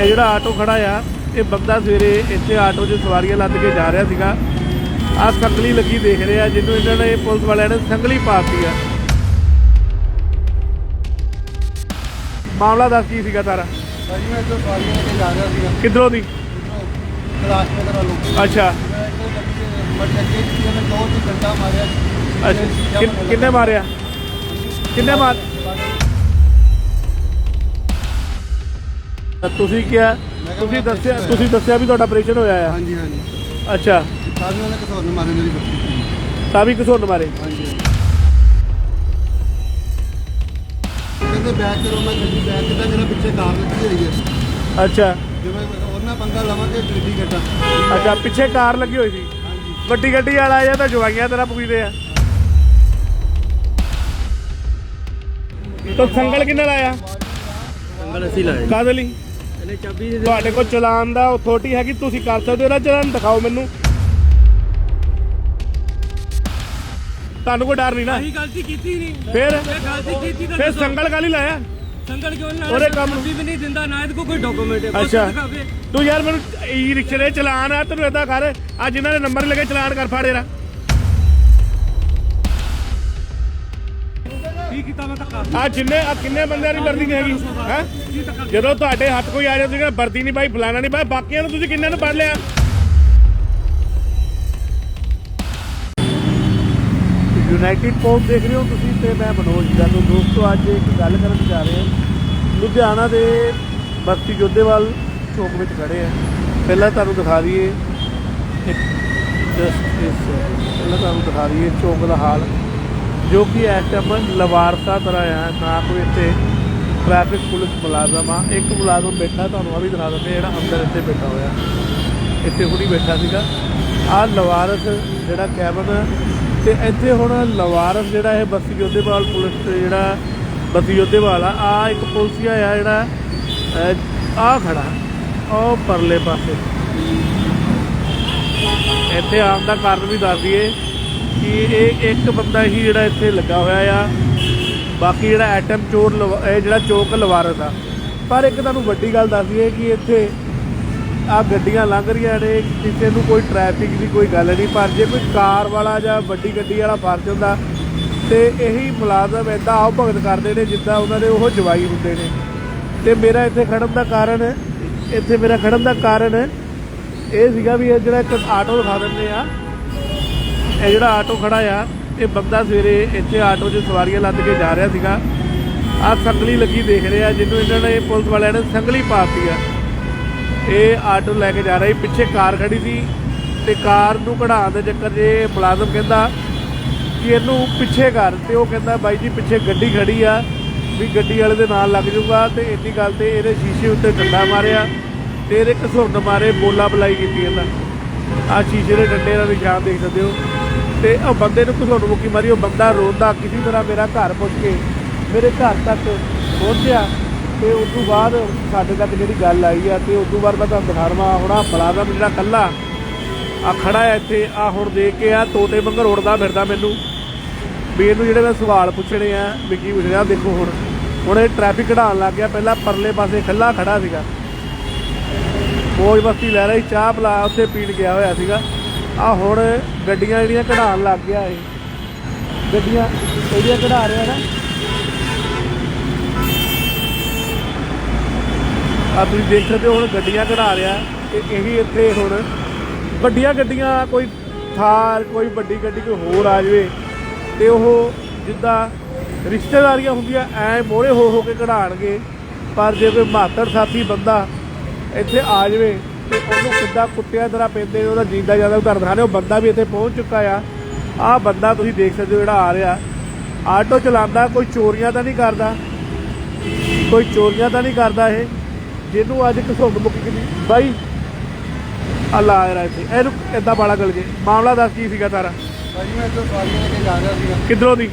ਇਹ ਜਿਹੜਾ ਆਟੋ ਖੜਾ ਆ ਇਹ ਬੰਦਾ ਸਵੇਰੇ ਇੱਥੇ ਆਟੋ 'ਚ ਸਵਾਰੀਆਂ ਲੱਦ ਕੇ ਜਾ ਰਿਹਾ ਸੀਗਾ। ਆ ਸੰਗਲੀ ਲੱਗੀ ਦੇਖ ਰਿਹਾ ਜਿਹਨੂੰ ਇਹਨਾਂ ਨੇ ਪੁਲਿਸ ਵਾਲਿਆਂ ਨੇ ਸੰਗਲੀ ਪਾਤੀ ਆ। ਮਾਮਲਾ ਦੱਸ ਕੀ ਸੀਗਾ ਤਾਰਾ? ਭਾਜੀ ਮੈਂ ਇੱਧਰ ਸਵਾਰੀਆਂ ਲੈ ਕੇ ਜਾ ਰਿਹਾ ਸੀਗਾ। ਕਿੱਧਰੋਂ ਦੀ? ਕਲਾਸ ਨਗਰ ਵੱਲੋਂ। ਅੱਛਾ। ਮੱਟ ਅੱਗੇ ਕਿਸੇ ਨੇ ਦੋ ਤਿੰਨ ਘੰਟਾ ਮਾਰਿਆ। ਅੱਛਾ। ਕਿੰਨ- ਕਿੰਨੇ ਮਾਰਿਆ? ਕਿੰਨੇ ਮਾਰ ਤੁਸੀਂ ਕਿਹਾ ਤੁਸੀਂ ਦੱਸਿਆ ਤੁਸੀਂ ਦੱਸਿਆ ਵੀ ਤੁਹਾਡਾ ਆਪਰੇਸ਼ਨ ਹੋਇਆ ਆ? ਹਾਂਜੀ ਹਾਂਜੀ। ਅੱਛਾ। ਸਾਰਿਆਂ ਨੇ ਕਿਥੋਂ ਮਾਰੇ ਮੇਰੀ ਬੱਚੀ ਤਾਂ ਵੀ ਕਿਸੋਂ ਮਾਰੇ? ਹਾਂਜੀ ਕਹਿੰਦੇ ਬੈਕ ਕਰੋ ਮੈਂ ਗੱਡੀ ਬੈਕ ਕਿੱਦਾਂ ਮੇਰਾ ਪਿੱਛੇ ਕਾਰ ਲੱਗੀ ਹੋਈ ਹੈ। ਅੱਛਾ। ਜਿਵੇਂ ਉਹਨਾਂ ਪੰਗਾ ਲਵਾਂਗੇ ਗੱਡੀ ਕੱਟਾ। ਅੱਛਾ ਪਿੱਛੇ ਕਾਰ ਲੱਗੀ ਹੋਈ ਸੀ? ਹਾਂਜੀ। ਵੱਡੀ ਗੱਡੀ ਵਾਲਾ ਆਇਆ ਤਾਂ ਜਵਾਈਆਂ ਤੇਰਾ ਪੁੱਛਦੇ ਆ। ਤਾਂ ਸੰਗਲ ਕਿੰਨੇ ਲਾਇਆ? ਸੰਗਲ ਅਸੀਂ ਕਾਹਦੇ ਲਈ? ਇਹਨੇ ਚਾਬੀ ਤੁਹਾਡੇ ਕੋਲ ਚਲਾਨ ਦਾ ਅਥਾਰਟੀ ਹੈਗੀ ਤੁਸੀਂ ਕਰ ਸਕਦੇ ਹੋ ਨਾ ਚਲਾਨ ਦਿਖਾਓ ਮੈਨੂੰ। ਤੁਹਾਨੂੰ ਕੋਈ ਡਰ ਨਹੀਂ ਨਾ? ਅਸੀਂ ਗਲਤੀ ਕੀਤੀ ਨਹੀਂ। ਫਿਰ? ਗਲਤੀ ਕੀਤੀ ਤਾਂ ਫਿਰ। ਸੰਗਲ ਕਾਲੀ ਲਾਇਆ? ਸੰਗਲ ਕਿਉਂ ਨਾ ਉਹਦੇ ਕੰਮ ਨੂੰ- ਵੀ ਨਹੀਂ ਦਿੰਦਾ ਨਾ ਇਹਦੇ ਕੋਈ ਡਾਕੂਮੈਂਟ ਹੈ। ਅੱਛਾ। ਤੂੰ ਯਾਰ ਮੈਨੂੰ ਈ ਰਿਕਸ਼ੇ ਦੇ ਚਲਾਨ ਆ ਤੈਨੂੰ ਏਦਾਂ ਕਰ। ਆ ਜਿਨ੍ਹਾਂ ਦੇ ਨੰਬਰ ਲੱਗੇ ਚਲਾਨ ਕਰ ਫਾੜੇ ਕੀਤਾ ਮੈਂ ਧੱਕਾ। ਆ ਜਿੰਨੇ ਆ ਕਿੰਨੇ ਬੰਦਿਆਂ ਦੀ ਵਰਦੀ ਨਹੀਂ ਹੈਗੀ? ਹੈ? ਜਦੋਂ ਤੁਹਾਡੇ ਹੱਥ ਕੋਈ ਆ ਜਾਂਦਾ ਸੀਗਾ ਵਰਦੀ ਨਹੀਂ ਭਾਈ ਫਲਾਣਾ ਨਹੀਂ ਭਾਈ ਬਾਕੀਆਂ ਨੂੰ ਤੁਸੀਂ ਕਿੰਨਿਆਂ ਨੂੰ ਪੜ ਲਿਆ? ਯੂਨਾਈਟਿਡ ਪੋਸਟ ਦੇਖ ਰਹੇ ਹੋ ਤੁਸੀਂ ਤੇ ਮੈਂ ਮਨੋਜ ਜੀ ਦਾ। ਤੋਂ ਦੋਸਤੋ ਅੱਜ ਇੱਕ ਗੱਲ ਕਰਨ ਜਾ ਰਹੇ ਹਾਂ। ਲੁਧਿਆਣਾ ਦੇ ਬਸਤੀ ਜੋਧੇਵਾਲ ਚੌਕ ਵਿੱਚ ਖੜੇ ਆ ਪਹਿਲਾਂ ਤੁਹਾਨੂੰ ਦਿਖਾ ਦਈਏ। ਇੱਕ ਜਸਟ ਇਸ ਪਹਿਲਾਂ ਤੁਹਾਨੂੰ ਦਿਖਾ ਦਈਏ ਚੌਕ ਦਾ ਹਾਲ। ਜੋ ਕਿ ਇਸ ਟਾਈਮ ਲਵਾਰਸਾ ਤਰ੍ਹਾਂ ਆ, ਨਾ ਕੋਈ ਇੱਥੇ ਟ੍ਰੈਫਿਕ ਪੁਲਿਸ ਮੁਲਾਜ਼ਮ ਆ। ਇੱਕ ਮੁਲਾਜ਼ਮ ਬੈਠਾ, ਤੁਹਾਨੂੰ ਆ ਵੀ ਦਿਖਾ ਦਿੰਦੇ ਜਿਹੜਾ ਅੰਦਰ ਇੱਥੇ ਬੈਠਾ ਹੋਇਆ। ਇੱਥੇ ਹੁਣੀ ਬੈਠਾ ਸੀਗਾ। ਆ ਲਵਾਰਸ ਜਿਹੜਾ ਕੈਬਨ ਤੇ ਇੱਥੇ ਹੁਣ ਲਵਾਰਸ ਜਿਹੜਾ ਇਹ ਬਸਤੀ ਜੋਧੇਵਾਲ ਪੁਲਿਸ ਤੇ ਜਿਹੜਾ ਬਸਤੀ ਜੋਧੇਵਾਲ ਆ ਆ ਇੱਕ ਪੁਲਿਸੀਆ ਆ ਜਿਹੜਾ ਆ ਖੜਾ ਉਹ ਪਰਲੇ ਪਾਸੇ। ਇੱਥੇ ਆਉਣ ਦਾ ਕਾਰਨ ਵੀ ਦੱਸ ਦਈਏ। ਕਿ ਇਹ ਇੱਕ ਬੰਦਾ ਹੀ ਜਿਹੜਾ ਇੱਥੇ ਲੱਗਾ ਹੋਇਆ ਆ। ਬਾਕੀ ਜਿਹੜਾ ਐਟਮ ਚੋਰ ਲਵਾ- ਇਹ ਜਿਹੜਾ ਚੌਕ ਲਵਾਰਸ ਆ। ਪਰ ਇੱਕ ਤੁਹਾਨੂੰ ਵੱਡੀ ਗੱਲ ਦੱਸ ਦਈਏ ਕਿ ਇੱਥੇ ਆ ਗੱਡੀਆਂ ਲੰਘ ਰਹੀਆਂ ਨੇ। ਕਿਸੇ ਨੂੰ ਕੋਈ ਟ੍ਰੈਫਿਕ ਦੀ ਕੋਈ ਗੱਲ ਨਹੀਂ। ਪਰ ਜੇ ਕੋਈ ਕਾਰ ਵਾਲਾ ਜਾਂ ਵੱਡੀ ਗੱਡੀ ਵਾਲਾ ਫਰਜ਼ ਹੁੰਦਾ ਤੇ ਇਹੀ ਮੁਲਾਜ਼ਮ ਇਦਾਂ ਆਓ ਭਗਤ ਕਰਦੇ ਨੇ, ਜਿੱਦਾਂ ਉਹਨਾਂ ਦੇ ਉਹ ਜਵਾਈ ਹੁੰਦੇ ਨੇ। ਤੇ ਮੇਰਾ ਇੱਥੇ ਖੜਨ ਦਾ ਕਾਰਨ, ਇੱਥੇ ਮੇਰਾ ਖੜਨ ਦਾ ਕਾਰਨ ਇਹ ਸੀਗਾ ਵੀ ਇਹ ਜਿਹੜਾ ਇੱਕ ਆਟੋ ਦਿਖਾ ਦਿੰਦੇ ਆ। ਇਹ ਜਿਹੜਾ ਆਟੋ ਖੜਾ ਆ, ਇਹ ਬੰਦਾ ਸਵੇਰੇ ਇੱਥੇ ਆਟੋ 'ਚ ਸਵਾਰੀਆਂ ਲੱਦ ਕੇ ਜਾ ਰਿਹਾ ਸੀਗਾ। ਆ ਸੰਗਲੀ ਲੱਗੀ ਦੇਖ ਰਿਹਾ, ਜਿਹਨੂੰ ਇਹਨਾਂ ਨੇ ਪੁਲਿਸ ਵਾਲਿਆਂ ਨੇ ਸੰਗਲੀ ਪਾਤੀ ਆ। ਇਹ ਆਟੋ ਲੈ ਕੇ ਜਾ ਰਿਹਾ ਸੀ, ਪਿੱਛੇ ਕਾਰ ਖੜੀ ਸੀ ਤੇ ਕਾਰ ਨੂੰ ਕਢਾਉਣ ਦੇ ਚੱਕਰ 'ਚ ਮੁਲਾਜ਼ਮ ਕਹਿੰਦਾ ਕਿ ਇਹਨੂੰ ਪਿੱਛੇ ਕਰ ਤੇ ਉਹ ਕਹਿੰਦਾ, ਬਾਈ ਜੀ, ਪਿੱਛੇ ਗੱਡੀ ਖੜੀ ਆ, ਵੀ ਗੱਡੀ ਵਾਲੇ ਦੇ ਨਾਲ ਲੱਗ ਜਾਊਗਾ ਤੇ ਇੰਨੀ ਗੱਲ ਤੇ ਇਹਦੇ ਸ਼ੀਸ਼ੇ ਉੱਤੇ ਡੰਡਾ ਮਾਰਿਆ ਤੇ ਇਹਦੇ ਘਸੁੰਨ ਮਾਰੇ, ਬੋਲਾ ਬੁਲਾਈ ਕੀਤੀ ਇਹਨਾਂ ਆ ਸ਼ੀਸ਼ੇ ਦੇ ਡੰਡੇ ਦਾ ਨਿਸ਼ਾਨ ਦੇਖ ਸਕਦੇ ਹੋ। ਤੇ ਉਹ ਬੰਦੇ ਨੂੰ ਘਸੁੰਨ ਮੁੱਕੀ ਮਾਰੀ, ਉਹ ਬੰਦਾ ਰੋਂਦਾ, ਕਿਸੇ ਤਰ੍ਹਾਂ ਮੇਰਾ ਘਰ ਪੁੱਜ ਕੇ ਮੇਰੇ ਘਰ ਤੱਕ ਪਹੁੰਚਿਆ ਤੇ ਉਸ ਤੋਂ ਬਾਅਦ ਸਾਡੇ ਤੱਕ ਜਿਹੜੀ ਗੱਲ ਆਈ ਆ ਤੇ ਉਸ ਤੋਂ ਬਾਅਦ ਮੈਂ ਤੁਹਾਨੂੰ ਦਿਖਾ ਰਵਾਂ ਹੁਣ ਆਹ ਮੁਲਾਜ਼ਮ ਜਿਹੜਾ ਕੱਲਾ ਆ ਖੜਾ ਹੈ ਇੱਥੇ ਆ ਹੁਣ ਦੇਖ ਕੇ ਆ ਤੋਤੇ ਵਾਂਗਰ ਉੜਦਾ ਫਿਰਦਾ ਮੈਨੂੰ। ਵੀ ਇਹਨੂੰ ਜਿਹੜੇ ਮੈਂ ਸਵਾਲ ਪੁੱਛਣੇ ਆ, ਵੀ ਕੀ ਪੁੱਛਣਾ ਦੇਖੋ ਹੁਣ। ਹੁਣ ਇਹ ਟ੍ਰੈਫਿਕ ਕਢਾਉਣ ਲੱਗ ਗਿਆ, ਪਹਿਲਾਂ ਪਰਲੇ ਪਾਸੇ ਖੱਲਾ ਖੜਾ ਸੀਗਾ। ਮੌਜ ਮਸਤੀ ਲੈ ਰਹੀ ਚਾਹ ਪਲਾ, ਉੱਥੇ ਪੀਣ ਗਿਆ ਹੋਇਆ ਸੀਗਾ। ਆ ਹੁਣ ਗੱਡੀਆਂ ਜਿਹੜੀਆਂ ਕਢਾਉਣ ਲੱਗ ਗਿਆ ਇਹ। ਗੱਡੀਆਂ ਇਹਦੀਆਂ ਕਢਾ ਰਿਹਾ ਨਾ। ਆ ਤੁਸੀਂ ਦੇਖ ਸਕਦੇ ਹੋ ਹੁਣ ਗੱਡੀਆਂ ਕਢਾ ਰਿਹਾ ਤੇ ਇਹੀ ਇੱਥੇ ਹੁਣ ਵੱਡੀਆਂ ਗੱਡੀਆਂ, ਕੋਈ ਥਾਰ ਕੋਈ ਵੱਡੀ ਗੱਡੀ, ਕੋਈ ਹੋਰ ਆ ਜਾਵੇ ਤੇ ਉਹ ਜਿੱਦਾਂ ਰਿਸ਼ਤੇਦਾਰੀਆਂ ਹੁੰਦੀਆਂ, ਐ ਮੋੜੇ ਹੋ ਹੋ ਕੇ ਕਢਾਣਗੇ ਪਰ ਜੇ ਕੋਈ ਮਾਤੜ ਸਾਥੀ ਬੰਦਾ ਇੱਥੇ ਆ ਜਾਵੇ ਤੇ ਉਹਨੂੰ ਕਿੱਦਾਂ ਕੁੱਟਿਆ ਤਰ੍ਹਾਂ ਪੈਂਦੇ ਨੇ ਉਹਦਾ ਜੀਂਦਾ ਜਾਂਦਾ ਉਤਾਰ ਦਿਖਾਣੇ ਉਹ ਬੰਦਾ ਵੀ ਇੱਥੇ ਪਹੁੰਚ ਚੁੱਕਾ ਆ। ਆਹ ਬੰਦਾ ਤੁਸੀਂ ਦੇਖ ਸਕਦੇ ਹੋ ਜਿਹੜਾ ਆ ਰਿਹਾ। ਆਟੋ ਚਲਾਉਂਦਾ ਕੋਈ ਚੋਰੀਆਂ ਤਾਂ ਨਹੀਂ ਕਰਦਾ। ਕੋਈ ਚੋਰੀਆਂ ਤਾਂ ਨਹੀਂ ਕਰਦਾ ਇਹ। ਜਿਹਨੂੰ ਅੱਜ ਘਸੁੰਡ ਮੁੱਕ ਗਈ ਬਾਈ ਅੱਲਾ ਆ ਰਿਹਾ ਇੱਥੇ। ਇਹਨੂੰ ਏਦਾਂ ਬਾਲਾ ਗਲ ਜੇ। ਮਾਮਲਾ ਦੱਸ ਕੀ ਸੀਗਾ ਤਾਰਾ ਭਾਜੀ ਮੈਂ ਇੱਧਰ ਸਵਾਰੀਆਂ ਲੈ ਕੇ ਜਾ ਰਿਹਾ ਸੀਗਾ। ਕਿੱਧਰੋਂ ਦੀ?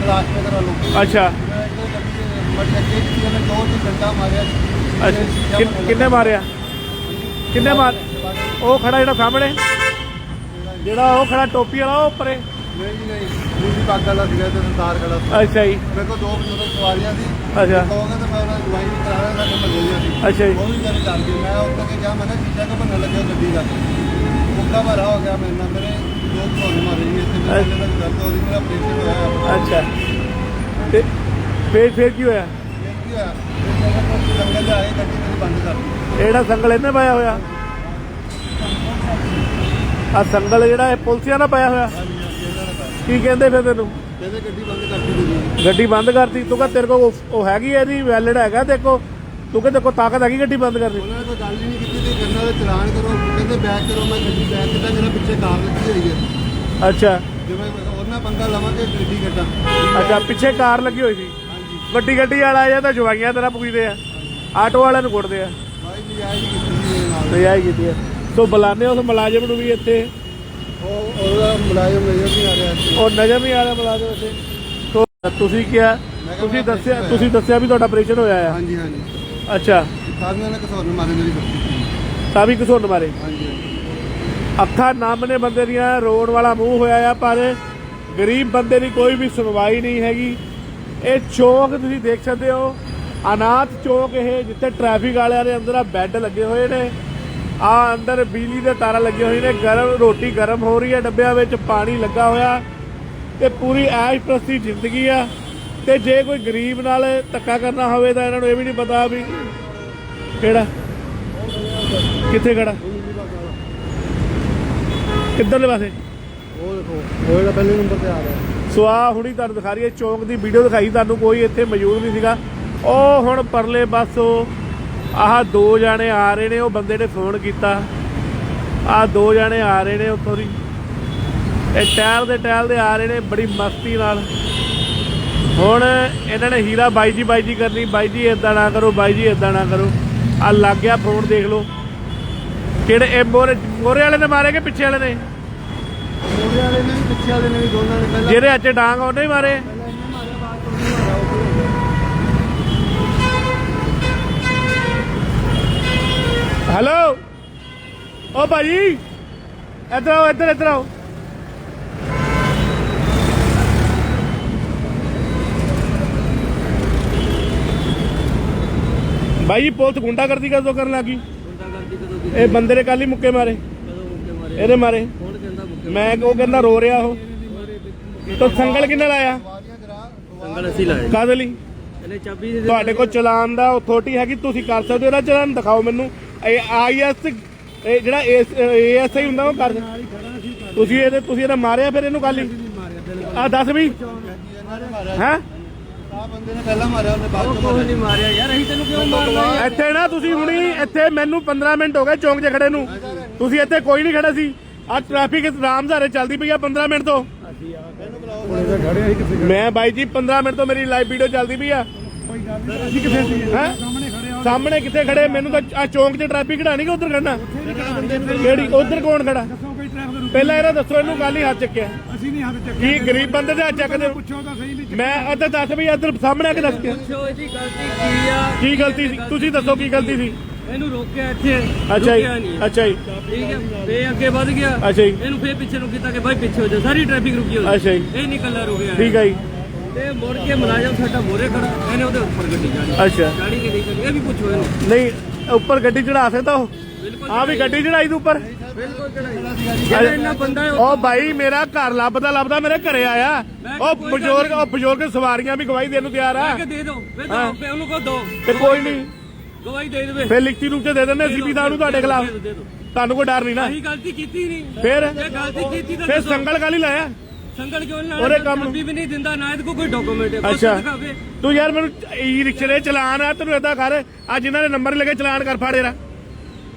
ਵੱਲੋਂ ਅੱਛਾ। ਮੈਂ ਇੱਧਰ ਗੱਡੀ ਮੱਟ ਕਿਸੇ ਨੇ ਦੋ ਤਿੰਨ ਘੰਟਾ ਮਾਰਿਆ। ਅੱਛਾ। ਕਿੰਨੇ ਮਾਰਿਆ? ਕਿੰਨੇ ਮਾਰ? ਉਹ ਖੜਾ ਜਿਹੜਾ ਸਾਹਮਣੇ? ਜਿਹੜਾ ਉਹ ਖੜਾ ਟੋਪੀ ਵਾਲਾ ਉਹ ਉੱਪਰੇ? ਨਹੀਂ ਜੀ ਨਹੀਂ ਨੀਲੀ ਪੱਗ ਵਾਲਾ ਸੀਗਾ ਤੇ ਸਰਦਾਰ ਖੜਾ ਸੀ। ਅੱਛਾ ਜੀ। ਮੇਰੇ ਕੋਲ ਦੋ ਬਜ਼ੁਰਗ ਸਵਾਰੀਆਂ ਸੀ। ਅੱਛਾ। ਕਹੋਗੇ ਤਾਂ ਮੈਂ ਉਹਨਾਂ ਦੀ ਦਵਾਈ ਵੀ ਕਰਾ ਰਿਹਾ ਸਾਡੇ ਮੱਲੇ ਸੀ। ਅੱਛਾ ਜੀ। ਉਹ ਵੀ ਚੱਲ ਚੱਲ ਗਈ ਮੈਂ ਉੱਥੇ ਕੇ ਗਿਆ ਮੈਂ ਨਾ ਸ਼ੀਸ਼ਾ ਕੋ ਲੱਗਿਆ ਗੱਡੀ ਦਾ? ਮੁੱਕਾ ਭਰਾ ਹੋ ਗਿਆ ਮੇਰੇ ਨਾਲ। ਮੇਰੇ ਦੋ ਤੁਹਾਨੂੰ ਮਾਰੇ ਜੀ ਇੱਥੇ। ਮੇਰੇ ਨਾਲ ਦਰਦ ਹੋ ਰਹੀ ਮੇਰਾ ਆਪਰੇਸ਼ਨ ਹੋਇਆ ਅੱਛਾ। ਤੇ ਫੇਰ ਫੇਰ ਕੀ ਹੋਇਆ? ਇਹ ਕੀ ਹੋਇਆ? ਜੰਗਲ ਦੇ ਆਏ ਗੱਡੀ ਮੇਰੀ ਬੰਦ ਕਰ ਦਿੱਤੀ ਇਹ ਜਿਹੜਾ ਸੰਗਲ ਇਹਨੇ ਪਾਇਆ ਹੋਇਆ? ਆ ਸੰਗਲ ਜਿਹੜਾ ਇਹ ਪੁਲਸੀਆਂ ਨਾਲ ਪਾਇਆ ਹੋਇਆ? ਹਾਂਜੀ ਹਾਂਜੀ ਇਹਨਾਂ ਨੇ ਪਾਇਆ ਕੀ ਕਹਿੰਦੇ ਫਿਰ ਤੈਨੂੰ? ਕਹਿੰਦੇ ਗੱਡੀ ਬੰਦ ਕਰਤੀ। ਤੁਸੀਂ ਗੱਡੀ ਬੰਦ ਕਰਤੀ ਤੂੰ ਕਹ ਤੇਰੇ ਕੋਲ ਉਹ- ਉਹ ਹੈਗੀ ਹੈ ਇਹਦੀ ਵੈਲਿਡ ਹੈਗਾ ਦੇਖੋ ਤੂੰ ਕਹਿੰਦੇ ਕੋ ਤਾਕਤ ਹੈਗੀ ਗੱਡੀ ਬੰਦ ਕਰਨ? ਦੀ ਉਹਨਾਂ ਨੇ ਕੋਈ ਗੱਲ ਹੀ ਨਹੀਂ ਕੀਤੀ ਤੇ ਕਹਿੰਦਾ ਉਹਦਾ ਚਲਾਨ ਕਰੋ। ਕਹਿੰਦੇ ਬੈਕ ਕਰੋ ਮੈਂ ਗੱਡੀ ਬੈਕ ਕਿੱਦਾਂ ਮੇਰਾ ਪਿੱਛੇ ਕਾਰ ਲੱਗੀ ਹੋਈ ਹੈ। ਅੱਛਾ। ਜਿਵੇਂ ਉਹਨਾਂ ਪੰਗਾ ਲਵਾਂਗੇ ਗੱਡੀ ਕੱਢਾਂ ਅੱਛਾ ਪਿੱਛੇ ਕਾਰ ਲੱਗੀ ਹੋਈ ਸੀ। ਵੱਡੀ ਗੱਡੀ ਵਾਲਾ ਆ ਤਾਂ ਜਵਾਈਆਂ ਤੇਰਾ ਪੁੱਛਦੇ ਆ। ਆਟੋ ਵਾਲਿਆਂ ਨੂੰ ਕੁੱਟਦੇ ਆ। ਭਾਈ ਜੀ ਆਈ ਨਹੀਂ ਕੀਤੀ ਸੀ ਨਾਲ ਤੇ ਕੀਤੀ ਸੋ ਬੁਲਾਣੇ ਉਸ ਮੁਲਾਜ਼ਮ ਨੂੰ ਵੀ ਇੱਥੇ। ਉਹ ਉਹਦਾ ਮੁਲਾਜ਼ਮ ਨਜ਼ਰ ਨਹੀਂ ਆ ਰਿਹਾ। ਉਹ ਨਜ਼ਰ ਨਹੀਂ ਆ ਰਿਹਾ ਮੁਲਾਜ਼ਮ ਇੱਥੇ। ਸੋ ਤੁਸੀਂ ਕਿਹਾ ਤੁਸੀਂ ਦੱਸਿਆ ਤੁਸੀਂ ਦੱਸਿਆ ਵੀ ਤੁਹਾਡਾ ਆਪਰੇਸ਼ਨ ਹੋਇਆ ਆ। ਹਾਂਜੀ ਹਾਂਜੀ। ਅੱਛਾ। ਸਾਰਿਆਂ ਨੇ ਕਸੌਰ ਮਾਰੇ ਮੇਰੀ ਬੱਤੀ? ਤਾਂ ਵੀ ਕਿਸੋਂ ਮਾਰੇ। ਹਾਂਜੀ। ਅੱਖਾਂ ਨਾਮਨੇ ਬੰਦੇ ਦੀਆਂ ਰੋਣ ਵਾਲਾ ਮੂੰਹ ਹੋਇਆ ਆ ਪਰ ਗਰੀਬ ਬੰਦੇ ਦੀ ਕੋਈ ਵੀ ਸੁਣਵਾਈ ਨਹੀਂ ਹੈਗੀ। ਇਹ ਚੌਕ ਤੁਸੀਂ ਦੇਖ ਸਕਦੇ ਹੋ। ਅਨਾਥ ਚੌਕ ਇਹ, ਜਿੱਥੇ ਟ੍ਰੈਫਿਕ ਵਾਲਿਆਂ ਦੇ ਅੰਦਰ ਆ ਬੈੱਡ ਲੱਗੇ ਹੋਏ ਨੇ। ਆ ਅੰਦਰ ਬਿਜਲੀ ਦੇ ਤਾਰਾਂ ਲੱਗੇ ਹੋਏ ਨੇ। ਗਰਮ ਰੋਟੀ ਗਰਮ ਹੋ ਰਹੀ ਹੈ ਡੱਬਿਆਂ ਵਿੱਚ, ਪਾਣੀ ਲੱਗਾ ਹੋਇਆ। ਤੇ ਪੂਰੀ ਐਸ਼ ਪ੍ਰਸਤੀ ਜ਼ਿੰਦਗੀ ਆ। ਤੇ ਜੇ ਕੋਈ ਗਰੀਬ ਨਾਲ ਧੱਕਾ ਕਰਨਾ ਹੋਵੇ ਤਾਂ ਇਹਨਾਂ ਨੂੰ ਇਹ ਵੀ ਨਹੀਂ ਪਤਾ ਵੀ ਕਿਹੜਾ। ਕਿੱਥੇ ਖੜਾ? ਕਿੱਧਰਲੇ ਪਾਸੇ? ਉਹ ਦੇਖੋ, ਉਹ ਪਹਿਲੇ ਨੰਬਰ ਤੇ ਆ ਰਿਹਾ। ਸੋ ਆ ਹੁਣੀ ਤੁਹਾਨੂੰ ਦਿਖਾ ਰਹੀ ਹੈ, ਚੌਂਕ ਦੀ ਵੀਡੀਓ ਦਿਖਾਈ, ਤੁਹਾਨੂੰ ਕੋਈ ਇੱਥੇ ਮੌਜੂਦ ਨਹੀਂ ਸੀਗਾ। ਉਹ ਹੁਣ ਪਰਲੇ ਬਸ ਉਹ ਆਹ ਦੋ ਜਾਣੇ ਆ ਰਹੇ ਨੇ, ਉਹ ਬੰਦੇ ਨੇ ਫੋਨ ਕੀਤਾ। ਆਹ ਦੋ ਜਾਣੇ ਆ ਰਹੇ ਨੇ ਉੱਥੋਂ ਦੀ। ਇਹ ਟਹਿਲ ਦੇ ਟਹਿਲ ਦੇ ਆ ਰਹੇ ਨੇ, ਬੜੀ ਮਸਤੀ ਨਾਲ। ਹੁਣ ਇਹਨਾਂ ਨੇ ਹੀਰਾ ਬਾਈ ਜੀ ਬਾਈ ਜੀ ਕਰਨੀ, ਬਾਈ ਜੀ ਇਦਾਂ ਨਾ ਕਰੋ, ਬਾਈ ਜੀ ਇਦਾਂ ਨਾ ਕਰੋ। ਆ ਲੱਗ ਗਿਆ ਫੋਨ ਦੇਖ ਲਓ। ਕਿਹੜੇ, ਇਹ ਮੋਰੇ ਮੋਰੇ ਵਾਲੇ ਨੇ ਮਾਰੇ ਕਿ ਪਿੱਛੇ ਵਾਲੇ ਨੇ? ਵਾਲੇ ਨੇ ਵੀ ਪਿੱਛੇ ਵਾਲੇ ਨੇ ਵੀ ਦੋਨਾਂ ਨੇ ਪਹਿਲਾਂ ਜਿਹੜੇ ਅੱਜ ਡਾਂਗ ਉਹਨੇ ਹੀ ਮਾਰੇ। ਪਹਿਲਾਂ ਇਹਨੇ ਮਾਰਿਆ ਬਾਅਦ ਚ ਉਹਨੇ ਮਾਰਿਆ ਉਹ ਫਿਰ ਹੋ ਗਿਆ। ਹੈਲੋ? ਓ ਭਾਜੀ ਇੱਧਰ ਆਓ ਇੱਧਰ ਇੱਧਰ ਆਓ। ਭਾਈ ਪੁਲਿਸ ਗੁੰਡਾਗਰਦੀ ਕਦੋਂ ਕਰਨ ਲੱਗੀ? ਗੁੰਡਾਗਰਦੀ ਕਦੋਂ ਇਹ ਬੰਦੇ ਨੇ ਕੱਲ ਹੀ ਮੁੱਕੇ ਮਾਰੇ। ਕਦੋਂ ਮੁੱਕੇ ਮਾਰੇ? ਇਹਦੇ ਮਾਰੇ। ਮੈਂ ਉਹ ਕਹਿੰਦਾ ਰੋ ਰਿਹਾ ਉਹ। ਤਾਂ ਸੰਗਲ ਕਿੰਨੇ ਲਾਇਆ ਸੰਗਲ ਅਸੀਂ ਲਾਏ। ਕਾਹਦੇ ਲਈ? ਇਹਨੇ ਚਾਬੀ ਦੇ ਤੁਹਾਡੇ ਕੋਲ ਚਲਾਨ ਦਾ ਅਥਾਰਟੀ ਹੈਗੀ ਤੁਸੀਂ ਕਰ ਸਕਦੇ ਹੋ ਨਾ ਚਲਾਨ ਦਿਖਾਓ ਮੈਨੂੰ। ਇਹ ਆਈਐਸ ਇਹ ਜਿਹੜਾ ਏਐਸਆਈ ਹੁੰਦਾ ਉਹ ਕਰ ਤੁਸੀਂ ਇਹਦੇ ਤੁਸੀਂ ਇਹਦਾ ਮਾਰਿਆ ਫਿਰ ਇਹਨੂੰ ਕੱਲ ਹੀ ਆ ਦੱਸ ਵੀ। ਹੈ? ਆ ਬੰਦੇ ਨੇ ਪਹਿਲਾਂ ਮਾਰਿਆ ਉਹਨੇ ਬਾਅਦ ਚ ਨਹੀਂ ਮਾਰਿਆ ਯਾਰ ਅਸੀਂ ਤੈਨੂੰ ਕਿਉਂ ਮਾਰਨਾ ਇੱਥੇ ਨਾ ਤੁਸੀਂ ਹੁਣੀ ਇੱਥੇ ਮੈਨੂੰ 15 ਮਿੰਟ ਹੋ ਗਏ ਚੌਂਕ 'ਚ ਖੜੇ ਨੂੰ। ਤੁਸੀਂ ਇੱਥੇ ਕੋਈ ਨਹੀਂ ਖੜਾ ਸੀ। ਆ ਟ੍ਰੈਫਿਕ ਰਾਮਧਾਰੇ ਚੱਲਦੀ ਪਈ ਆ 15 ਮਿੰਟ ਤੋਂ। ਮੈਂ ਬਾਈ ਜੀ 15 ਮਿੰਟ ਤੋਂ ਮੇਰੀ ਲਾਈਵ ਵੀਡੀਓ ਚੱਲਦੀ ਪਈ ਆ। ਹੈਂ? ਸਾਹਮਣੇ ਕਿੱਥੇ ਖੜੇ? ਮੈਨੂੰ ਤਾਂ ਆ ਚੌਂਕ 'ਚ ਟ੍ਰੈਫਿਕ ਖੜਾਣੀ ਕਿ ਉਧਰ ਖੜਨਾ ਕਿਹੜੀ ਉਧਰ ਕੌਣ ਖੜਾ? ਪਹਿਲਾਂ ਇਹਦਾ ਦੱਸੋ ਇਹਨੂੰ ਗੱਲ ਹੀ ਹੱਥ ਚੱਕਿਆ? ਅਸੀਂ ਨਹੀਂ ਹੱਥ ਚੱਕਿਆ ਕੀ ਗਰੀਬ ਬੰਦੇ ਦੇ ਹੱਥ ਚੱਕਦੇ ਮੈਂ ਇੱਧਰ ਦੱਸ ਵੀ ਇੱਧਰ ਸਾਹਮਣੇ ਆ ਕੇ ਦੱਸ ਕੇ। ਪੁੱਛੋ ਇਹਦੀ ਗਲਤੀ ਕੀ ਆ? ਕੀ ਗਲਤੀ ਸੀ? ਤੁਸੀਂ ਦੱਸੋ ਕੀ ਗਲਤੀ ਸੀ? ਇਹਨੂੰ ਰੋਕਿਆ ਇੱਥੇ ਅੱਛਾ ਜੀ ਰੁਕਿਆ ਨਹੀਂ। ਅੱਛਾ ਜੀ। ਠੀਕ ਹੈ ਫੇ ਅੱਗੇ ਵੱਧ ਗਿਆ। ਅੱਛਾ ਜੀ। ਇਹਨੂੰ ਫੇਰ ਪਿੱਛੇ ਨੂੰ ਕੀਤਾ ਕਿ ਭਾਈ ਪਿੱਛੇ ਹੋ ਜਾ ਸਾਰੀ ਟ੍ਰੈਫਿਕ ਰੁਕੀ ਹੋ ਅੱਛਾ ਜੀ। ਇਹ ਨਹੀਂ ਕੱਲਾ ਰੁਕਿਆ। ਠੀਕ ਹੈ ਜੀ। ਤੇ ਮੁੜ ਕੇ ਮੁਲਾਜ਼ਮ ਸਾਡਾ ਮੋਰੇ ਖੜਾ ਇਹਨੇ ਉਹਦੇ ਉੱਪਰ ਗੱਡੀ ਜਾਣੀ। ਅੱਛਾ। ਗਾੜੀ ਕਿ ਨਹੀਂ ਕਰੀ ਇਹ ਵੀ ਪੁੱਛੋ ਇਹਨੂੰ। ਨਹੀਂ ਉੱਪਰ ਗੱਡੀ ਚੜਾ ਸਕਦਾ ਉਹ? ਬਿਲਕੁਲ ਆ ਵੀ ਗੱਡੀ ਚੜਾਈ ਤੂੰ ਉੱਪਰ? ਬਿਲਕੁਲ ਚੜਾਈ ਜਿਹੜਾ ਇੰਨਾ ਬੰਦਾ ਹੈ ਉਹ ਭਾਈ ਮੇਰਾ ਘਰ ਲੱਭਦਾ ਲੱਭਦਾ ਮੇਰੇ ਘਰੇ ਆਇਆ। ਉਹ ਬਜ਼ੁਰਗ ਉਹ ਬਜ਼ੁਰਗ ਸਵਾਰੀਆਂ ਵੀ ਗਵਾਹੀ ਦੇਣ ਨੂੰ ਤਿਆਰ ਆ। ਕੇ ਦੇ ਦਿਓ। ਦੋ ਉਹਨੂੰ ਕੋ ਦੋ। ਤੇ ਕੋਈ ਨਹੀਂ। ਗਵਾਹੀ ਦੇ ਦੇਵੇ। ਫਿਰ ਲਿਖਤੀ ਰੂਪ ਚ ਦੇ ਦਿੰਦੇ ਸੀਪੀ ਸਾਹਿਬ ਨੂੰ ਤੁਹਾਡੇ ਖਿਲਾਫ। ਦੇ ਦਿਓ ਤੁਹਾਨੂੰ ਕੋਈ ਡਰ ਨਹੀਂ ਨਾ। ਅਸੀਂ ਗਲਤੀ ਕੀਤੀ ਨਹੀਂ। ਫਿਰ? ਜੇ ਗਲਤੀ ਕੀਤੀ ਤਾਂ ਫਿਰ ਦੱਸੋ। ਸੰਗਲ ਕਾਲੀ ਲਾਇਆ? ਸੰਗਲ ਕਿਉਂ ਨਹੀਂ ਉਹਦੇ ਕੰਮ ਨੂੰ- ਵੀ ਨਹੀਂ ਦਿੰਦਾ ਨਾ ਇਹਦੇ ਕੋਲ ਕੋਈ ਡਾਕੂਮੈਂਟ ਹੈ। ਕੁਛ ਅੱਛਾ ਦਿਖਾਵੇ। ਤੂੰ ਯਾਰ ਮੈਨੂੰ ਈ ਰਿਕਸ਼ੇ ਦੇ ਚਲਾਨ ਆ ਤੈਨੂੰ ਏਦਾਂ ਕਰ। ਆ ਜਿਨ੍ਹਾਂ ਦੇ ਨੰਬਰ ਲੱਗੇ ਚਲਾਨ ਕਰ ਫਾੜੇ ਰਾ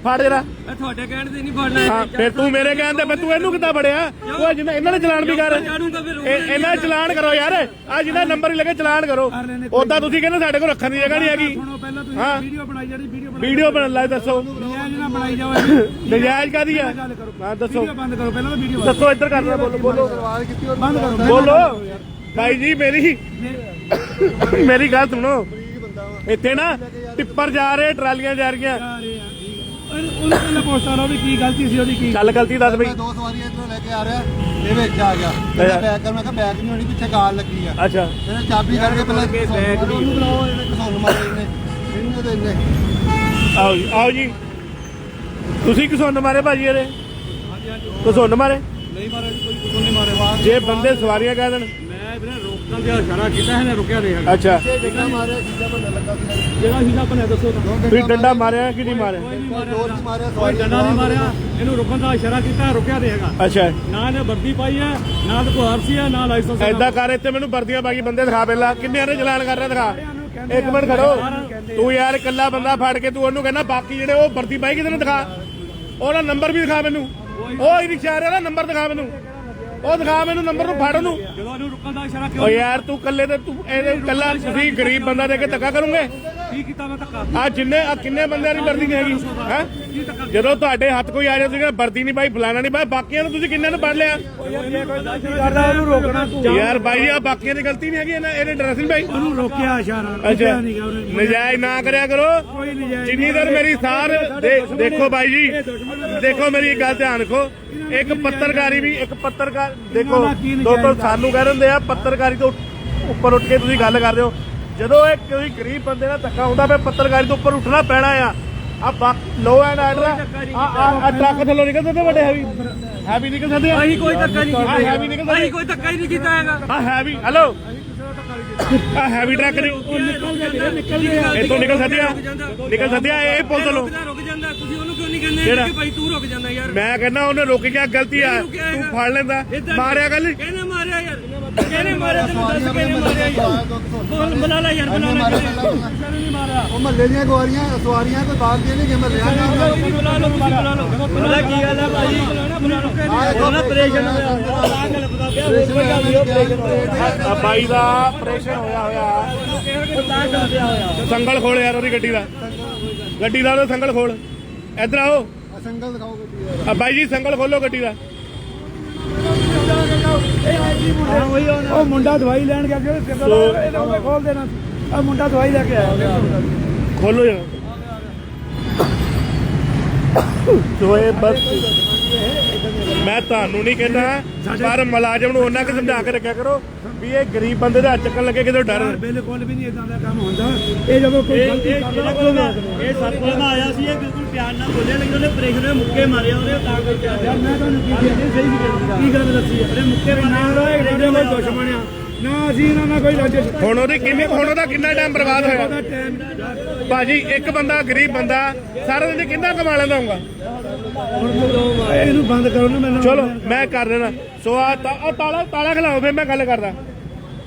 ਫਾੜੇ ਰਾ ਇਹ ਤੁਹਾਡੇ ਕਹਿਣ ਤੇ ਨਹੀਂ ਫੜਨਾ। ਹਾਂ ਫਿਰ ਤੂੰ ਮੇਰੇ ਕਹਿੰਦੇ ਮੈਂ ਤੂੰ ਇਹਨੂੰ ਕਿੱਦਾਂ ਫੜਿਆ? ਉਹ ਜਿਨ੍ਹਾਂ ਇਹਨਾਂ ਨੇ ਚਲਾਨ ਵੀ ਕਰ। ਇਹ- ਇਹਨਾਂ ਦਾ ਚਲਾਨ ਕਰੋ ਯਾਰ। ਆ ਜਿਹਦਾ ਨੰਬਰ ਹੀ ਲੱਗੇ ਚਲਾਨ ਕਰੋ। ਉਦਾਂ ਤੁਸੀਂ ਕਹਿੰਦੇ ਸਾਡੇ ਕੋਲ ਰੱਖਣ ਦੀ ਜਗ੍ਹਾ ਨਹੀਂ ਹੈਗੀ। ਸੁਣੋ ਪਹਿਲਾਂ ਤੁਸੀਂ ਹਾਂ। ਵੀਡੀਓ ਬਣਾਈ ਜਿਹੜੀ ਵੀਡੀਓ ਬਣਾਈ ਵੀਡੀਓ ਬਣਾ ਲੈ ਦੱਸੋ। ਨਜਾਇਜ਼ ਨਾ ਬਣਾਈ ਜਾਓ ਇਹ। ਨਜਾਇਜ਼ ਕਾਦੀ ਆ? ਗੱਲ ਕਰੋ। ਹਾਂ ਦੱਸੋ। ਵੀਡੀਓ ਬੰਦ ਕਰੋ ਪਹਿਲਾਂ ਤਾਂ ਵੀਡੀਓ ਦੱਸੋ ਇੱਧਰ ਕਰਨਾ ਬੋਲੋ ਬੋਲੋ। ਬੰਦ ਕਰੋ ਬੋਲੋ। ਭਾਈ ਜੀ ਮੇਰੀ ਮੇਰੀ ਗੱਲ ਸੁਣੋ। ਇੱਥੇ ਨਾ ਟਿੱਪਰ ਜਾ ਰਹੇ ਟਰਾਲੀਆਂ ਜਾ ਰਹੀਆਂ। ਆ ਰਹੇ ਆ ਠੀਕ ਉਹਨੂੰ ਪਹਿਲਾਂ ਪੋਸਟਾਂ ਲਾਓ ਵੀ ਕੀ ਗਲਤੀ ਸੀ ਉਹਦੀ ਕੀ? ਚੱਲ ਗਲਤੀ ਦੱਸ ਬਈ। ਮੈਂ ਦੋ ਸਵਾਰੀਆਂ ਇੱਧਰੋਂ ਲੈ ਕੇ ਆ ਰਿਹਾ ਇਹ ਵਿੱਚ ਆ ਗਿਆ। ਮੈਂ ਬੈਕ ਕਰ ਮੈਂ ਕਿਹਾ ਬੈਕ ਨਹੀਂ ਹੋਣੀ ਪਿੱਛੇ ਗਾਲ ਲੱਗੀ ਆ। ਅੱਛਾ। ਇਹਨੇ ਚਾਬੀ ਕੱਢ ਕੇ ਪਹਿਲਾਂ ਬੈਕ ਨਹੀਂ ਉਹਨੂੰ ਬੁਲਾਓ ਇਹਨੇ ਕਸੌਨ ਮਾਰੇ ਇਹਨੇ। ਇਹਨੂੰ ਤੇ ਇਹਨੇ। ਆਓ ਜੀ ਆਓ ਜੀ। ਤੁਸੀਂ ਕਿਸੋਂ ਮਾਰੇ ਭਾਜੀ ਇਹਦੇ? ਕਿਸੋਂ ਮਾਰੇ? ਨਹੀਂ ਮਾਰਿਆ ਜੀ ਕੋਈ ਕੁਝ ਨਹੀਂ ਮਾਰਿਆ। ਜੇ ਬੰਦੇ ਸਵਾਰੀਆਂ ਕਹਿ ਦੇਣ। ਮੈਂ ਵੀਰੇ ਰੋਕਣ ਦਾ ਇਸ਼ਾਰਾ ਕੀਤਾ ਇਹਨੇ ਰੁਕਿਆ ਨਹੀਂ ਹੈਗਾ। ਅੱਛਾ। ਇਹ ਜਿੱਦਾਂ ਮਾਰਿਆ ਜਿੱਦਾਂ ਬੰਦਾ ਲੱਗਾ ਸੀ। ਜਿਹੜਾ ਸੀਗਾ ਆਪਣੇ ਦੱਸੋ ਤਾਂ। ਤੁਸੀਂ ਡੰਡਾ ਮਾਰਿਆ ਕਿ ਨਹੀਂ ਮਾਰਿਆ? ਦੋ ਨਹੀਂ ਮਾਰਿਆ ਕੋਈ ਸਵਾਰੀ ਡੰਡਾ ਨਹੀਂ ਮਾਰਿਆ। ਇਹਨੂੰ ਰੁਕਣ ਦਾ ਇਸ਼ਾਰਾ ਕੀਤਾ ਰੁਕਿਆ ਨਹੀਂ ਹੈਗਾ। ਅੱਛਾ। ਨਾ ਇਹਨੇ ਵਰਦੀ ਪਾਈ ਹੈ ਨਾ ਤੇ ਕੋਈ ਆਰਸੀ ਹੈ ਨਾ ਲਾਇਸੈਂਸ ਹੈ। ਐਦਾਂ ਕਰ ਇੱਥੇ ਮੈਨੂੰ ਵਰਦੀਆਂ ਬਾਕੀ ਬੰਦੇ ਦਿਖਾ ਪਹਿਲਾਂ। ਕਿੰਨੇ ਨੇ ਚਲਾਨ ਕਰ ਰਿਹਾ ਦਿਖਾ। ਇੱਕ ਮਿੰਟ ਖੜੋ। ਤੂੰ ਯਾਰ ਇਕੱਲਾ ਬੰਦਾ ਫੜ ਕੇ ਤੂੰ ਉਹਨੂੰ ਕਹਿੰਦਾ ਬਾਕੀ ਜਿਹੜੇ ਉਹ ਵਰਦੀ ਪਾਈ ਕਿਤੇ ਨੇ ਦਿਖਾ। ਉਹਦਾ ਨੰਬਰ ਵੀ ਦਿਖਾ ਮੈਨੂੰ। ਉਹ ਹੀ ਰਿਕਸ਼ਾ ਵਾਲਾ ਦਾ ਨੰਬਰ ਦਿਖਾ ਮੈਨੂੰ। ਉਹ ਦਿਖਾ ਮੈਨੂੰ ਨੰਬਰ ਨੂੰ ਫੜ ਉਹਨੂੰ। ਜਦੋਂ ਇਹਨੂੰ ਰੁਕਣ ਦਾ ਇਸ਼ਾਰਾ ਓ ਕਿਉਂ ਯਾਰ ਤੂੰ ਇਕੱਲੇ ਤੇ ਤੂੰ ਇਹਦੇ ਇਕੱਲਾ ਤੁਸੀਂ ਗਰੀਬ ਬੰਦਾ ਦੇ ਕੇ ਧੱਕਾ ਕਰੋਗੇ? ਕੀ ਕੀਤਾ ਮੈਂ ਧੱਕਾ? ਆ ਜਿੰਨੇ ਆ ਕਿੰਨੇ ਬੰਦਿਆਂ ਦੀ ਵਰਦੀ ਨਹੀਂ ਹੈਗੀ? ਹੈ? ਜਦੋਂ ਤੁਹਾਡੇ ਹੱਥ ਕੋਈ ਆ ਜਾਂਦਾ ਸੀਗਾ ਵਰਦੀ ਨਹੀਂ ਭਾਈ ਫਲਾਣਾ ਨਹੀਂ ਭਾਈ ਬਾਕੀਆਂ ਨੂੰ ਤੁਸੀਂ ਕਿੰਨੇ ਨੂੰ ਫੜ ਲਿਆ? ਕਰਦਾ ਉਹਨੂੰ ਰੋਕਣਾ ਤੂੰ ਯਾਰ ਭਾਈ ਆ ਬਾਕੀਆਂ ਦੀ ਗਲਤੀ ਨਹੀਂ ਹੈਗੀ ਇਹਨਾਂ ਇਹਨੇ ਡਰੈਸ ਨਹੀਂ ਭਾਈ ਉਹਨੂੰ ਰੋਕਿਆ ਇਸ਼ਾਰਾ ਅੱਛਾ। ਨਹੀਂ ਗਾ ਉਹਨੇ। ਨਜਾਇਜ਼ ਨਾ ਕਰਿਆ ਕਰੋ। ਕੋਈ ਨਜਾਇਜ਼ ਜਿੰਨੀ ਦੇਰ ਮੇਰੀ ਸਾਰ ਦੇਖੋ ਬਾਈ ਜੀ। ਦੇਖੋ ਮੇਰੀ ਇੱਕ ਗੱਲ ਧਿਆਨ ਰੱਖੋ। ਇੱਕ ਪੱਤਰਕਾਰੀ ਵੀ ਇੱਕ ਪੱਤਰਕਾਰ ਦੇਖੋ ਦੋਸਤੋ ਸਾਨੂੰ ਕਹਿ ਦਿੰਦੇ ਆ ਪੱਤਰਕਾਰੀ ਤੋਂ ਉੱਪਰ ਉੱਠ ਕੇ ਤੁਸੀਂ ਗੱਲ ਕਰ ਰਹੇ ਹੋ। ਜਦੋਂ ਇਹ ਕੋਈ ਗਰੀਬ ਬੰਦੇ ਨਾਲ ਧੱਕਾ ਹੁੰਦਾ ਫਿਰ ਪੱਤਰਕਾਰੀ ਤੋਂ ਉੱਪਰ ਉੱਠਣਾ ਪੈਣਾ ਆ। ਆ ਲੋ ਐਂਡ ਆਰਡਰ ਆ ਆ ਟਰੱਕ ਥੱਲੋਂ ਨਿਕਲ ਸਕਦੇ ਵੱਡੇ ਹੈਵੀ ਹੈਵੀ ਨਿਕਲ ਸਕਦੇ ਆ। ਅਸੀਂ ਕੋਈ ਧੱਕਾ ਨਹੀਂ ਆ ਹੈਵੀ ਨਿਕਲ ਕੀਤਾ ਸਕਦੇ ਅਸੀਂ ਕੋਈ ਧੱਕਾ ਹੀ ਨਹੀਂ ਕੀਤਾ ਹੈਗਾ। ਆ ਹੈਵੀ ਹੈਲੋ ਆ ਹੈਵੀ ਟਰੱਕ ਨੇ ਨਿਕਲ ਗਿਆ ਨਿਕਲ ਇੱਥੋਂ ਨਿਕਲ ਸਕਦੇ ਆ ਨਿਕਲ ਸਕਦੇ ਆ ਇਹ ਪੁਲ ਤੋਂ। ਲੋ ਰੁਕ ਜਾਂਦਾ। ਤੁਸੀਂ ਉਹਨੂੰ ਕਿਉਂ ਨਹੀਂ ਕਹਿੰਦੇ ਕਿਹੜਾ? ਕਿ ਭਾਈ ਤੂੰ ਰੁਕ ਜਾਂਦਾ ਯਾਰ? ਮੈਂ ਕਹਿੰਦਾ ਉਹਨੇ ਰੁਕ ਗਿਆ ਗਲਤੀ ਆ। ਤੂੰ ਫੜ ਲੈਂਦਾ। ਮਾਰਿਆ ਗੱਲ। ਕਹਿੰਦੇ ਕਹਿੰਦੇ ਮਾਰਿਆ? ਤੈਨੂੰ ਦੱਸ ਕਹਿੰਦੇ ਮਾਰਿਆ ਯਾਰ? ਬੋਲ ਬੁਲਾ ਲੈ ਯਾਰ ਬੁਲਾ ਲੈ ਉਹ ਮਹੱਲੇ ਦੀਆਂ ਗਵਾਰੀਆਂ ਸਵਾਰੀਆਂ ਕੋਈ ਬਾਤ ਦੀਆਂ ਨਹੀਂ ਕਿ ਮਹੱਲੇ ਆ ਬੁਲਾ ਲਓ ਤੁਸੀਂ ਬੁਲਾ ਲਓ। ਬੁਲਾ ਕੀ ਗੱਲ ਹੈ ਭਾਈ ਬੁਲਾ ਲਓ ਉਹਨਾਂ ਪ੍ਰੇਸ਼ਨ ਆ ਬਾਈ ਦਾ ਆਪਰੇਸ਼ਨ ਹੋਇਆ ਹੋਇਆ। ਸੰਗਲ ਖੋਲ ਯਾਰ ਉਹਦੀ ਗੱਡੀ ਦਾ। ਗੱਡੀ ਦਾ ਸੰਗਲ ਖੋਲ। ਇੱਧਰ ਆਓ। ਸੰਗਲ ਦਿਖਾਓ ਗੱਡੀ ਯਾਰ ਆ ਬਾਈ ਜੀ ਸੰਗਲ ਖੋਲੋ ਗੱਡੀ ਦਾ। ਉਹ ਮੁੰਡਾ ਦਵਾਈ ਲੈਣ ਗਿਆ ਜਿਹੜੇ ਸਿਰ ਦਾ ਇਹਦਾ ਉਹਨੇ ਖੋਲ ਦੇਣਾ ਆ ਮੁੰਡਾ ਦਵਾਈ ਲੈ ਕੇ ਆਇਆ। ਖੋਲੋ ਯਾਰ। ਸੋ ਇਹ ਬਸ ਮੈਂ ਤੁਹਾਨੂੰ ਨਹੀਂ ਕਹਿੰਦਾ ਪਰ ਮੁਲਾਜ਼ਮ ਨੂੰ ਉਹਨਾਂ ਕਿ ਸਮਝਾ ਕੇ ਰੱਖਿਆ ਕਰੋ ਵੀ ਇਹ ਗਰੀਬ ਬੰਦੇ ਦਾ ਚੱਕਣ ਲੱਗੇ ਕਿਤੇ ਡਰ। ਬਿਲਕੁਲ ਵੀ ਨਹੀਂ ਇਦਾਂ ਦਾ ਕੰਮ ਹੁੰਦਾ। ਇਹ ਜਦੋਂ ਕੋਈ ਗਲਤੀ ਕਰਦਾ ਇਹ ਦਾ ਆਇਆ ਸੀ ਇਹ ਬਿਲਕੁਲ ਪਿਆਰ ਨਾਲ ਬੋਲਿਆ ਲੇਕਿਨ ਉਹਨੇ ਪ੍ਰੇਸ਼ਰ ਦੇ ਮੁੱਕੇ ਮਾਰੇ ਉਹਨੇ ਤਾਂ ਕਰਕੇ ਆਇਆ ਮੈਂ ਤੁਹਾਨੂੰ ਕੀ ਕਿਹਾ? ਸਹੀ ਕੀ ਕੀ ਗੱਲ ਦੱਸੀ ਹੈ ਮੁੱਕੇ ਨਾ ਸਾਡੇ ਕੋਈ ਦੁਸ਼ਮਣ ਆ। ਨਾ ਅਸੀਂ ਇਹਨਾਂ ਨਾਲ ਕੋਈ ਰੰਜਿਸ਼ ਹੁਣ ਉਹਦੀ ਕਿੰਨੀ ਹੁਣ ਉਹਦਾ ਕਿੰਨਾ ਟਾਈਮ ਬਰਬਾਦ ਹੋਇਆ? ਭਾਜੀ ਇੱਕ ਬੰਦਾ ਗਰੀਬ ਬੰਦਾ ਸਾਰਾ ਦਿਨ ਕਿੰਨਾ ਕਮਾ ਲੈਂਦਾ ਹੋਊਗਾ। ਇਹਨੂੰ ਬੰਦ ਕਰੋ ਨਾ ਮੈਨੂੰ ਚਲੋ ਮੈਂ ਕਰ ਦੇਣਾ। ਸੋ ਆ ਤਾਲਾ ਤਾਲਾ ਖਿਲਾਓ ਫਿਰ ਮੈਂ ਗੱਲ ਕਰਦਾ।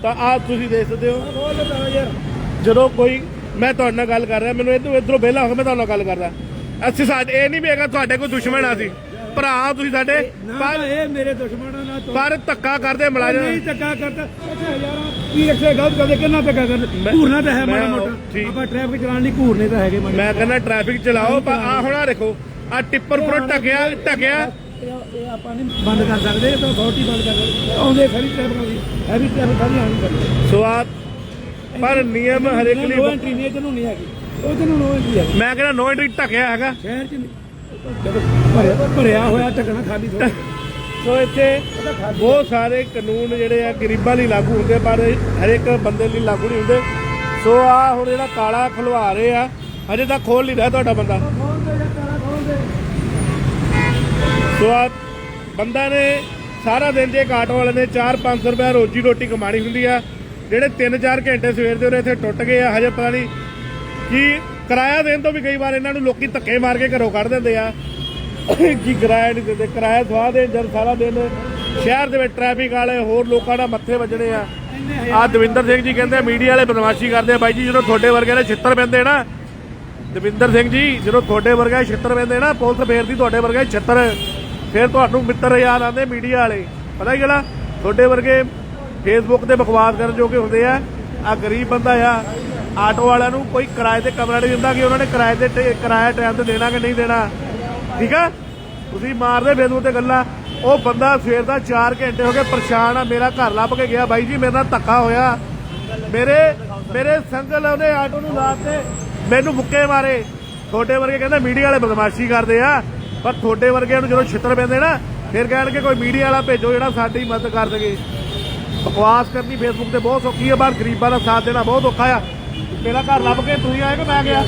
ਤਾਂ ਆ ਤੁਸੀਂ ਦੇਖ ਸਕਦੇ ਹੋ। ਜਦੋਂ ਕੋਈ ਮੈਂ ਤੁਹਾਡੇ ਨਾਲ ਗੱਲ ਕਰ ਰਿਹਾ ਮੈਨੂੰ ਇਧਰੋਂ ਇਧਰੋਂ ਵਿਹਲਾ ਹੋ ਕੇ ਮੈਂ ਤੁਹਾਡੇ ਨਾਲ ਗੱਲ ਕਰਦਾ। ਅਸੀਂ ਸਾਡੇ ਇਹ ਨਹੀਂ ਵੀ ਹੈਗਾ ਤੁਹਾਡੇ ਕੋਈ ਦੁਸ਼ਮਣ ਆ ਸੀ ਭਰਾ ਤੁਸੀਂ ਸਾਡੇ। ਨਾ ਪਰ ਇਹ ਮੇਰੇ ਦੁਸ਼ਮਣ ਨਾਲ ਤੋਂ ਪਰ ਧੱਕਾ ਕਰਦੇ ਮੁਲਾਜ਼ਮ। ਨਹੀਂ ਧੱਕਾ ਕਰਦਾ। ਅੱਛਾ ਹਜ਼ਾਰਾਂ ਕੀ ਰੱਖੇ ਗਲਤ ਕਰਦੇ ਕਿੰਨਾ ਧੱਕਾ ਕਰਦੇ। ਘੂਰਨਾ ਤਾਂ ਹੈ ਮਾੜਾ ਮੋਟਾ। ਆਪਾਂ ਟ੍ਰੈਫਿਕ ਚਲਾਉਣ ਲਈ ਘੂਰਨੇ ਤਾਂ ਹੈਗੇ ਮੈਂ ਕਹਿੰਦਾ ਟ੍ਰੈਫਿਕ ਚਲਾਓ ਪਰ ਆ ਹੁਣ ਆ ਦੇਖੋ। ਆ ਟਿੱਪਰ ਉੱਪਰੋਂ ਢਕਿਆ ਢਕਿਆ। ਇਹ ਇਹ ਆਪਾਂ ਨਹੀਂ ਬੰਦ ਕਰ ਸਕਦੇ ਇਹ ਤਾਂ ਬਹੁਤ ਹੀ ਬੰਦ ਕਰ ਸਕਦੇ। ਆਉਂਦੇ ਸਾਰੀ ਟ੍ਰੈਫਿਕ ਆਉਂਦੀ ਹੈਵੀ ਟ੍ਰੈਫਿਕ ਸਾਰੀ ਆਉਣੀ ਕਰਦੇ। ਸੋ ਆ ਪਰ ਨਿਯਮ ਹਰੇਕ ਨੋ ਲਈ ਐਂਟਰੀ ਨਹੀਂ ਇਹਨੂੰ ਨਹੀਂ ਹੈਗੀ। ਉਹ ਤੈਨੂੰ ਨੋ ਐਂਟਰੀ ਹੈ ਮੈਂ ਕਹਿੰਦਾ ਨੋ ਐਂਟਰੀ ਢਕਿਆ ਹੈਗਾ। ਸ਼ਹਿਰ ਚ ਨਹੀਂ। ਜਦੋਂ ਭਰਿਆ ਭਰਿਆ ਹੋਇਆ ਢਕਣਾ ਖਾਲੀ ਥੋੜਾ ਸੋ ਇੱਥੇ ਬਹੁਤ ਸਾਰੇ ਕਾਨੂੰਨ ਜਿਹੜੇ ਆ ਗਰੀਬਾਂ ਲਈ ਲਾਗੂ ਹੁੰਦੇ ਪਰ ਹਰੇਕ ਬੰਦੇ ਲਈ ਲਾਗੂ ਨਹੀਂ ਹੁੰਦੇ। ਸੋ ਆ ਹੁਣ ਜਿਹੜਾ ਕਾਲਾ ਖਲਵਾ ਰਹੇ ਆ ਹਜੇ ਤੱਕ ਖੋਲ ਨਹੀਂ ਰਿਹਾ ਤੁਹਾਡਾ ਬੰਦਾ। ਸੋ ਆ ਬੰਦਾ ਨੇ ਸਾਰਾ ਦਿਨ ਜੇ ਕਾਟ ਵਾਲੇ ਨੇ 4-500 ਰੁਪਏ ਰੋਜੀ ਰੋਟੀ ਕਮਾਣੀ ਹੁੰਦੀ ਆ, ਜਿਹੜੇ 3-4 ਘੰਟੇ ਸਵੇਰ ਦੇ ਉਹਨੇ ਇੱਥੇ ਟੁੱਟ ਗਏ ਆ, ਹਜੇ ਪਤਾ ਨਹੀਂ ਕੀ ਕਿਰਾਇਆ ਦੇਣ ਤੋਂ ਵੀ ਕਈ ਵਾਰ ਇਹਨਾਂ ਨੂੰ ਲੋਕੀ ਧੱਕੇ ਮਾਰ ਕੇ ਘਰੋਂ ਕੱਢ ਦਿੰਦੇ ਆ। ਕੀ ਕਿਰਾਇਆ ਨਹੀਂ ਦਿੰਦੇ, ਕਿਰਾਇਆ ਸਵਾਹ ਦੇ ਜਦ ਸਾਰਾ ਦਿਨ ਸ਼ਹਿਰ ਦੇ ਵਿੱਚ ਟ੍ਰੈਫਿਕ ਵਾਲੇ, ਹੋਰ ਲੋਕਾਂ ਦਾ ਮੱਥੇ ਵੱਜਣੇ ਆ। ਆ ਦਵਿੰਦਰ ਸਿੰਘ ਜੀ ਕਹਿੰਦੇ ਮੀਡੀਆ ਵਾਲੇ ਬਦਮਾਸ਼ੀ ਕਰਦੇ ਆ। ਬਾਈ ਜੀ, ਜਦੋਂ ਤੁਹਾਡੇ ਵਰਗੇ ਦੇ ਛਿੱਤਰ ਪੈਂਦੇ ਨਾ ਦਵਿੰਦਰ ਸਿੰਘ ਜੀ, ਜਦੋਂ ਤੁਹਾਡੇ ਵਰਗੇ ਛਿੱਤਰ ਪੈਂਦੇ ਨਾ, ਪੁਲਿਸ ਫੇਰਦੀ ਤੁਹਾਡੇ ਵਰਗੇ ਛਿੱਤਰ। ਫਿਰ ਤੁਹਾਨੂੰ ਮਿੱਤਰ ਯਾਦ ਆਉਂਦੇ ਮੀਡੀਆ ਵਾਲੇ। ਪਤਾ ਕੀ ਗੱਲ ਤੁਹਾਡੇ ਵਰਗੇ ਫੇਸਬੁੱਕ ਤੇ ਬਕਵਾਸ ਕਰਨ ਜੋਗੇ ਹੁੰਦੇ ਆ। ਆ ਗਰੀਬ ਬੰਦਾ ਆ, ਆਟੋ ਵਾਲਿਆਂ ਨੂੰ ਕੋਈ ਕਿਰਾਏ ਤੇ ਕਮਰਾ ਨਹੀਂ ਦਿੰਦਾ ਕਿ ਉਹਨਾਂ ਨੇ ਕਿਰਾਏ ਤੇ ਕਿਰਾਇਆ ਟਾਈਮ ਤੇ ਦੇਣਾ ਕਿ ਨਹੀਂ ਦੇਣਾ। ਠੀਕ ਆ? ਤੁਸੀਂ ਮਾਰਦੇ ਫੇਸਬੁੱਕ ਤੇ ਗੱਲਾਂ। ਉਹ ਬੰਦਾ ਫੇਰ ਦਾ 4 ਘੰਟੇ ਹੋ ਗਏ ਪਰੇਸ਼ਾਨ ਆ, ਮੇਰਾ ਘਰ ਲੱਭ ਕੇ ਗਿਆ। ਬਾਈ ਜੀ, ਮੇਰੇ ਨਾਲ ਧੱਕਾ ਹੋਇਆ। ਮੇਰੇ ਮੇਰੇ ਸੰਗਲ ਉਹਨੇ ਆਟੋ ਨੂੰ ਲਾਤੇ ਮੈਨੂੰ ਮੁੱਕੇ ਮਾਰੇ। ਤੁਹਾਡੇ ਵਰਗੇ ਕਹਿੰਦੇ ਮੀਡੀਆ ਵਾਲੇ ਬਦਮਾਸ਼ੀ ਕਰਦੇ ਆ। ਪਰ ਤੁਹਾਡੇ ਵਰਗਿਆਂ ਨੂੰ ਜਦੋਂ ਛਿੱਤਰ ਪੈਂਦੇ ਨਾ ਫਿਰ ਕਹਿਣਗੇ ਕੋਈ ਮੀਡੀਆ ਵਾਲਾ ਭੇਜੋ ਜਿਹੜਾ ਸਾਡੀ ਮਦਦ ਕਰ ਦੇਗੇ ਬਕਵਾਸ ਕਰਨੀ ਫੇਸਬੁੱਕ ਤੇ ਬਹੁਤ ਸੌਖੀ ਹੈ ਪਰ ਗਰੀਬਾਂ ਦਾ ਸਾਥ ਦੇਣਾ ਬਹੁਤ ਔਖਾ ਆ। ਮੇਰਾ ਘਰ ਲੱਭ ਕੇ ਤੁਸੀਂ ਆਏ ਕਿ ਮੈਂ ਗਿਆ?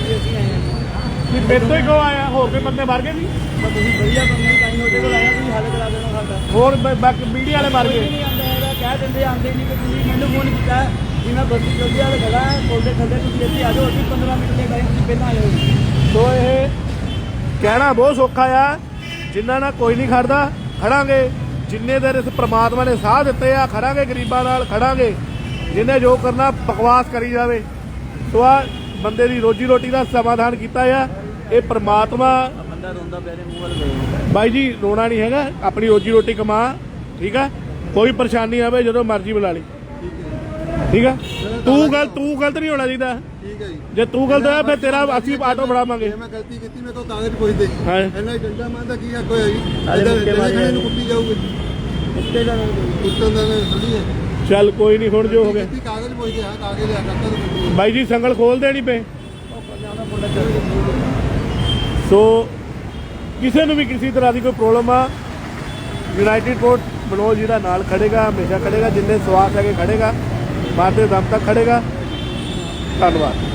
ਕਿ ਮੇਰੇ ਤੋਂ ਹੀ ਕੋ ਆਇਆ? ਹੋਰ ਕੋਈ ਬੰਦੇ ਮਰ ਗਏ ਨਹੀਂ ਤੁਸੀਂ ਵਧੀਆ ਬੰਦੇ ਤਾਂ ਹੀ ਉਹਦੇ ਕੋਲ ਆਇਆ ਤੁਸੀਂ ਹੱਲ ਕਰਾ ਦੇਣਾ ਸਾਡਾ। ਹੋਰ ਮੀਡੀਆ ਵਾਲੇ ਮਰ ਗਏ। ਨਹੀਂ ਆਉਂਦਾ ਹੈਗਾ ਕਹਿ ਦਿੰਦੇ ਆਉਂਦੇ ਨਹੀਂ ਕਿ ਤੁਸੀਂ ਮੈਨੂੰ ਫੋਨ ਕੀਤਾ। ਮੈਂ ਬੱਤੀ ਜਲਦੀ ਵਾਲੇ ਖੜਾ ਹਾਂ ਕੋਲ ਦੇ ਥੱਲੇ ਤੁਸੀਂ ਇੱਥੇ ਆ ਜਾਓ ਅਸੀਂ 15 ਮਿੰਟ ਦੇ ਟਾਈਮ ਤੁਸੀਂ ਪਹਿਲਾਂ ਆਇਓ ਸੋ ਇਹ ਕਹਿਣਾ ਬਹੁਤ ਸੌਖਾ ਆ ਜਿਨ੍ਹਾਂ ਨਾਲ ਕੋਈ ਨਹੀਂ ਖੜਦਾ ਖੜਾਂਗੇ। ਜਿੰਨੇ ਦੇਰ ਇਸ ਪ੍ਰਮਾਤਮਾ ਨੇ ਸਾਹ ਦਿੱਤੇ ਆ ਖੜਾਂਗੇ ਗਰੀਬਾਂ ਨਾਲ ਖੜਾਂਗੇ। ਜਿਹਨੇ ਜੋ ਕਰਨਾ ਬਕਵਾਸ ਕਰੀ ਜਾਵੇ। ਸੋ ਆ ਬੰਦੇ ਦੀ ਰੋਜੀ ਰੋਟੀ ਦਾ ਸਮਾਧਾਨ ਕੀਤਾ ਆ। ਇਹ ਪ੍ਰਮਾਤਮਾ ਬੰਦਾ ਰੋਂਦਾ ਪਿਆ ਨੇ ਮੂੰਹ ਵੱਲ ਗਏ ਬਾਈ ਜੀ ਰੋਣਾ ਨਹੀਂ ਹੈਗਾ। ਆਪਣੀ ਰੋਜੀ ਰੋਟੀ ਕਮਾ ਠੀਕ ਆ? ਕੋਈ ਪਰੇਸ਼ਾਨੀ ਆਵੇ ਜਦੋਂ ਮਰਜ਼ੀ ਬੁਲਾ ਲਈ। ਠੀਕ ਆ? ਤੂੰ ਗਲਤ ਤੂੰ ਗਲਤ ਨਹੀਂ ਹੋਣਾ ਚਾਹੀਦਾ। ਠੀਕ ਹੈ ਜੀ। ਜੇ ਤੂੰ ਗਲਤ ਹੋਇਆ ਫਿਰ ਤੇਰਾ ਅਸੀਂ ਆਟੋ ਫੜਾਵਾਂਗੇ। ਜੇ ਮੈਂ ਗਲਤੀ ਕੀਤੀ ਮੇਰੇ ਕੋਲ ਕਾਗਜ਼ ਪੁੱਛਦੇ ਹਾਂ। ਇਹਨਾਂ ਹੀ ਡੰਡਾ ਮਾਰਦਾ ਕੀ ਹੱਕ ਹੋਇਆ ਜੀ? ਇਹਦਾ ਮਾਰੇ ਇਹਨੂੰ ਕੁੱਟੀ ਜਾਊਗੀ। ਉੱਤੇ ਦਾ ਕੁੱਟਣ ਦਾ ਨਾ ਥੋੜੀ ਹੈ। ਚੱਲ ਕੋਈ ਨਹੀਂ ਹੁਣ ਜੋ ਹੋ ਗਿਆ। ਕੀਤੀ ਕਾਗਜ਼ ਪੁੱਛਦੇ ਹਾਂ ਕਾਗਜ਼ ਲਿਆ ਕਰਤਾ ਤਾਂ ਬਾਈ ਜੀ ਸੰਗਲ ਖੋਲ ਦੇਣੀ ਪਏ। ਸੋ ਕਿਸੇ ਨੂੰ ਵੀ ਕਿਸੇ ਤਰ੍ਹਾਂ ਦੀ ਕੋਈ ਪ੍ਰੋਬਲਮ ਆ ਯੂਨਾਈਟਿਡ ਪੋਰਟ ਮਨੋਜ ਜਿਹੜਾ ਨਾਲ ਖੜੇਗਾ ਹਮੇਸ਼ਾ ਖੜੇਗਾ ਜਿੰਨੇ ਸਵਾਸ ਹੈਗੇ ਖੜੇਗਾ ਮਾਰਦੇ ਦਮ ਤੱਕ ਖੜੇਗਾ। ਧੰਨਵਾਦ।